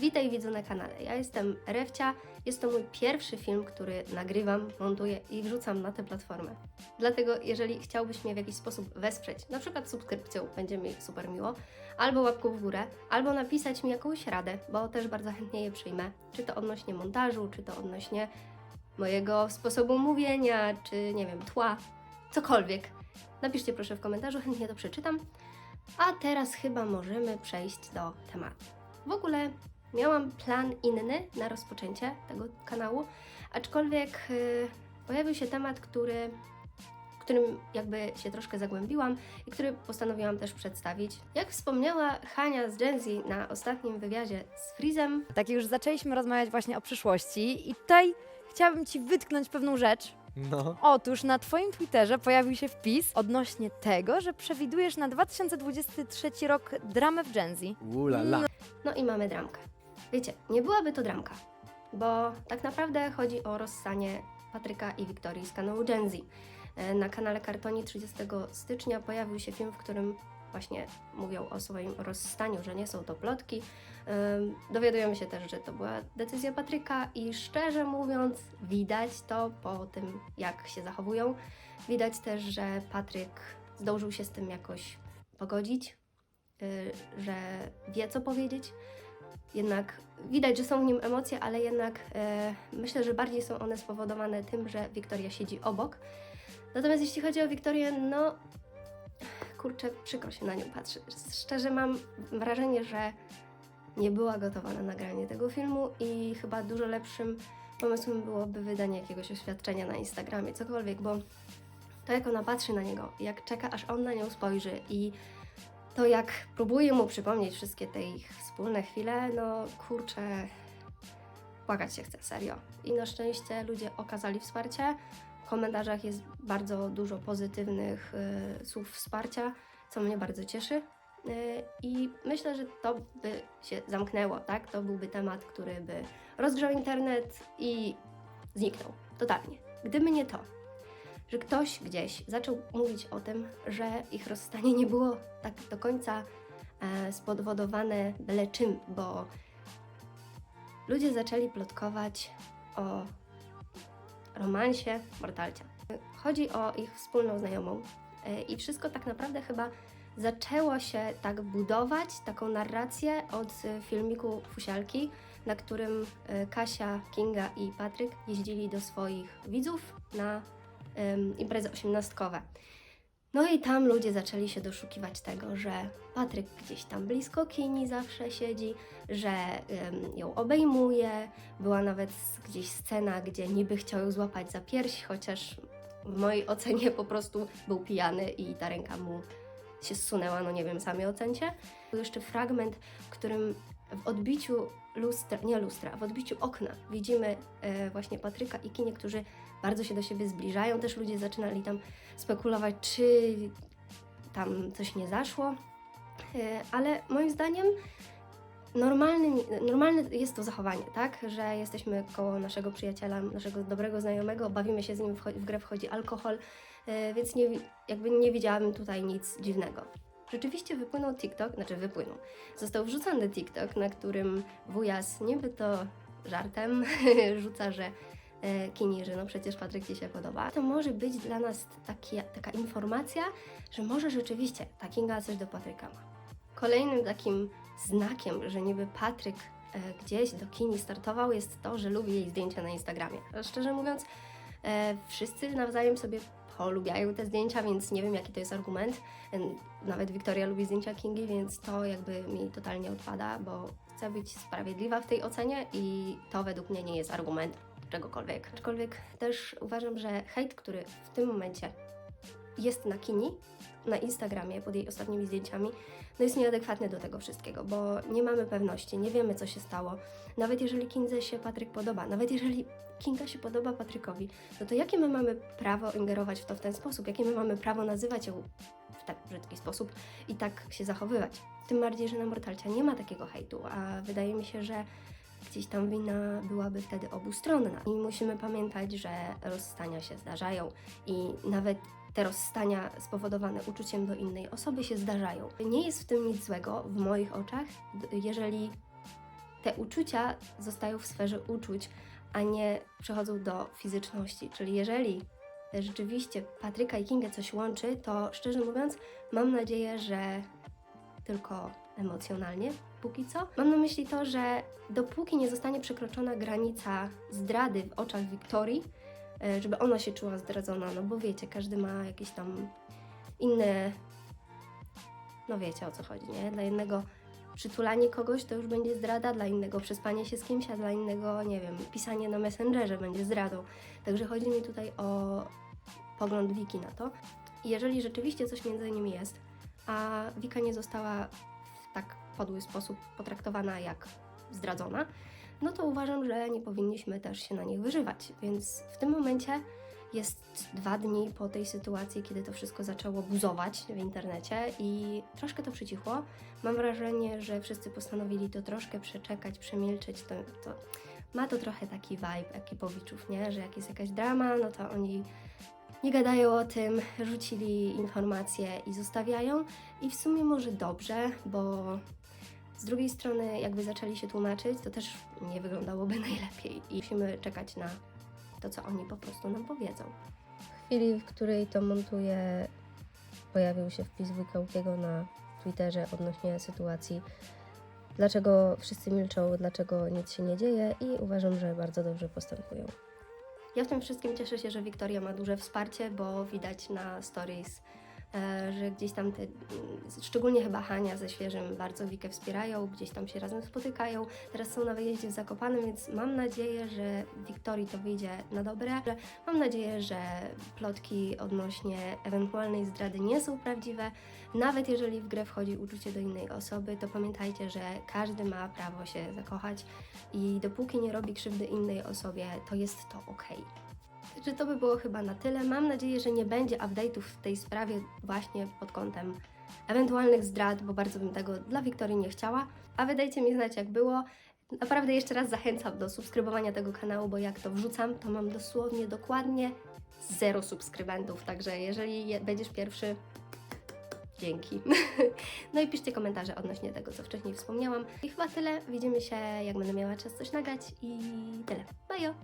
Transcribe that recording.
Witaj widzu na kanale. Ja jestem Rewcia. Jest to mój pierwszy film, który nagrywam, montuję i wrzucam na tę platformę. Dlatego, jeżeli chciałbyś mnie w jakiś sposób wesprzeć, na przykład subskrypcją, będzie mi super miło, albo łapką w górę, albo napisać mi jakąś radę, bo też bardzo chętnie je przyjmę. Czy to odnośnie montażu, czy to odnośnie mojego sposobu mówienia, czy nie wiem, tła, cokolwiek. Napiszcie proszę w komentarzu, chętnie to przeczytam. A teraz chyba możemy przejść do tematu. W ogóle miałam plan inny na rozpoczęcie tego kanału, aczkolwiek y, pojawił się temat, który, którym jakby się troszkę zagłębiłam i który postanowiłam też przedstawić. Jak wspomniała Hania z Gen Z na ostatnim wywiadzie z Freezem, Tak już zaczęliśmy rozmawiać właśnie o przyszłości i tutaj chciałabym Ci wytknąć pewną rzecz. No. Otóż na Twoim Twitterze pojawił się wpis odnośnie tego, że przewidujesz na 2023 rok dramę w Gen Z. Ulala. no i mamy dramkę. Wiecie, nie byłaby to dramka, bo tak naprawdę chodzi o rozstanie Patryka i Wiktorii z kanału Gen Z. E, Na kanale Kartoni 30 stycznia pojawił się film, w którym właśnie mówią o swoim rozstaniu, że nie są to plotki. Ym, Dowiadujemy się też, że to była decyzja Patryka i szczerze mówiąc widać to po tym, jak się zachowują. Widać też, że Patryk zdążył się z tym jakoś pogodzić, y, że wie co powiedzieć. Jednak widać, że są w nim emocje, ale jednak e, myślę, że bardziej są one spowodowane tym, że Wiktoria siedzi obok. Natomiast jeśli chodzi o Wiktorię, no kurczę, przykro się na nią patrzy. Szczerze mam wrażenie, że nie była gotowa na nagranie tego filmu i chyba dużo lepszym pomysłem byłoby wydanie jakiegoś oświadczenia na Instagramie, cokolwiek, bo to jak ona patrzy na niego, jak czeka, aż on na nią spojrzy i to jak próbuje mu przypomnieć wszystkie te ich wspólne chwile, no kurczę, płakać się chce, serio. I na szczęście ludzie okazali wsparcie. W komentarzach jest bardzo dużo pozytywnych y, słów wsparcia, co mnie bardzo cieszy. Y, I myślę, że to by się zamknęło, tak? To byłby temat, który by rozgrzał internet i zniknął totalnie. Gdyby nie to, że ktoś gdzieś zaczął mówić o tym, że ich rozstanie nie było tak do końca e, spowodowane byle czym, bo ludzie zaczęli plotkować o romansie Mortalcia. Chodzi o ich wspólną znajomą e, i wszystko tak naprawdę chyba zaczęło się tak budować, taką narrację od filmiku Fusialki, na którym e, Kasia, Kinga i Patryk jeździli do swoich widzów na imprezy osiemnastkowe. No i tam ludzie zaczęli się doszukiwać tego, że Patryk gdzieś tam blisko Kini zawsze siedzi, że ją obejmuje. Była nawet gdzieś scena, gdzie niby chciał ją złapać za pierś, chociaż w mojej ocenie po prostu był pijany i ta ręka mu się zsunęła, no nie wiem, sami ocencie. Był jeszcze fragment, w którym w odbiciu lustra, nie lustra, w odbiciu okna widzimy e, właśnie Patryka i Kinię, którzy bardzo się do siebie zbliżają. Też ludzie zaczynali tam spekulować, czy tam coś nie zaszło. E, ale moim zdaniem normalnym, normalne jest to zachowanie, tak? Że jesteśmy koło naszego przyjaciela, naszego dobrego znajomego, bawimy się z nim, wcho- w grę wchodzi alkohol, e, więc nie, jakby nie widziałabym tutaj nic dziwnego. Rzeczywiście wypłynął TikTok, znaczy wypłynął. Został wrzucony TikTok, na którym wujas niby to żartem rzuca, że e, Kini, że no przecież Patryk Ci się podoba. To może być dla nas taki, taka informacja, że może rzeczywiście ta Kinga coś do Patryka ma. Kolejnym takim znakiem, że niby Patryk e, gdzieś do Kini startował jest to, że lubi jej zdjęcia na Instagramie. Szczerze mówiąc, e, wszyscy nawzajem sobie polubiają te zdjęcia, więc nie wiem jaki to jest argument. Nawet Wiktoria lubi zdjęcia Kingi, więc to jakby mi totalnie odpada, bo chcę być sprawiedliwa w tej ocenie i to według mnie nie jest argument czegokolwiek. Aczkolwiek też uważam, że hejt, który w tym momencie jest na Kini, na Instagramie pod jej ostatnimi zdjęciami, no jest nieadekwatny do tego wszystkiego, bo nie mamy pewności, nie wiemy co się stało. Nawet jeżeli Kindze się Patryk podoba, nawet jeżeli Kinga się podoba Patrykowi, no to jakie my mamy prawo ingerować w to w ten sposób? Jakie my mamy prawo nazywać ją w tak brzydki sposób i tak się zachowywać? Tym bardziej, że na Mortalcia nie ma takiego hejtu, a wydaje mi się, że gdzieś tam wina byłaby wtedy obustronna. I musimy pamiętać, że rozstania się zdarzają i nawet te rozstania spowodowane uczuciem do innej osoby się zdarzają. Nie jest w tym nic złego w moich oczach, jeżeli te uczucia zostają w sferze uczuć, a nie przechodzą do fizyczności. Czyli jeżeli rzeczywiście Patryka i Kingę coś łączy, to szczerze mówiąc, mam nadzieję, że tylko emocjonalnie, póki co. Mam na myśli to, że dopóki nie zostanie przekroczona granica zdrady w oczach Wiktorii, e, żeby ona się czuła zdradzona, no bo wiecie, każdy ma jakieś tam inne. No wiecie o co chodzi, nie? Dla jednego przytulanie kogoś to już będzie zdrada, dla innego przespanie się z kimś, a dla innego, nie wiem, pisanie na Messengerze będzie zdradą. Także chodzi mi tutaj o pogląd Wiki na to. Jeżeli rzeczywiście coś między nimi jest, a Wika nie została w tak podły sposób potraktowana jak zdradzona, no to uważam, że nie powinniśmy też się na nich wyżywać. Więc w tym momencie jest dwa dni po tej sytuacji, kiedy to wszystko zaczęło buzować w internecie i troszkę to przycichło. Mam wrażenie, że wszyscy postanowili to troszkę przeczekać, przemilczeć. To, to ma to trochę taki vibe ekipowiczów, nie? Że jak jest jakaś drama, no to oni nie gadają o tym, rzucili informacje i zostawiają. I w sumie może dobrze, bo z drugiej strony, jakby zaczęli się tłumaczyć, to też nie wyglądałoby najlepiej i musimy czekać na to, co oni po prostu nam powiedzą. W chwili, w której to montuję, pojawił się wpis Wujkałkiego na Twitterze odnośnie sytuacji, dlaczego wszyscy milczą, dlaczego nic się nie dzieje i uważam, że bardzo dobrze postępują. Ja w tym wszystkim cieszę się, że Wiktoria ma duże wsparcie, bo widać na stories, że gdzieś tam te, szczególnie chyba Hania ze Świeżym bardzo Wikę wspierają, gdzieś tam się razem spotykają. Teraz są na wyjeździe w Zakopanem, więc mam nadzieję, że Wiktorii to wyjdzie na dobre. Mam nadzieję, że plotki odnośnie ewentualnej zdrady nie są prawdziwe. Nawet jeżeli w grę wchodzi uczucie do innej osoby, to pamiętajcie, że każdy ma prawo się zakochać i dopóki nie robi krzywdy innej osobie, to jest to ok. Także to by było chyba na tyle. Mam nadzieję, że nie będzie update'ów w tej sprawie właśnie pod kątem ewentualnych zdrad, bo bardzo bym tego dla Wiktorii nie chciała. A wy dajcie mi znać, jak było. Naprawdę jeszcze raz zachęcam do subskrybowania tego kanału, bo jak to wrzucam, to mam dosłownie dokładnie zero subskrybentów. Także jeżeli je- będziesz pierwszy, dzięki. No i piszcie komentarze odnośnie tego, co wcześniej wspomniałam. I chyba tyle. Widzimy się, jak będę miała czas coś nagrać i tyle. Bajo!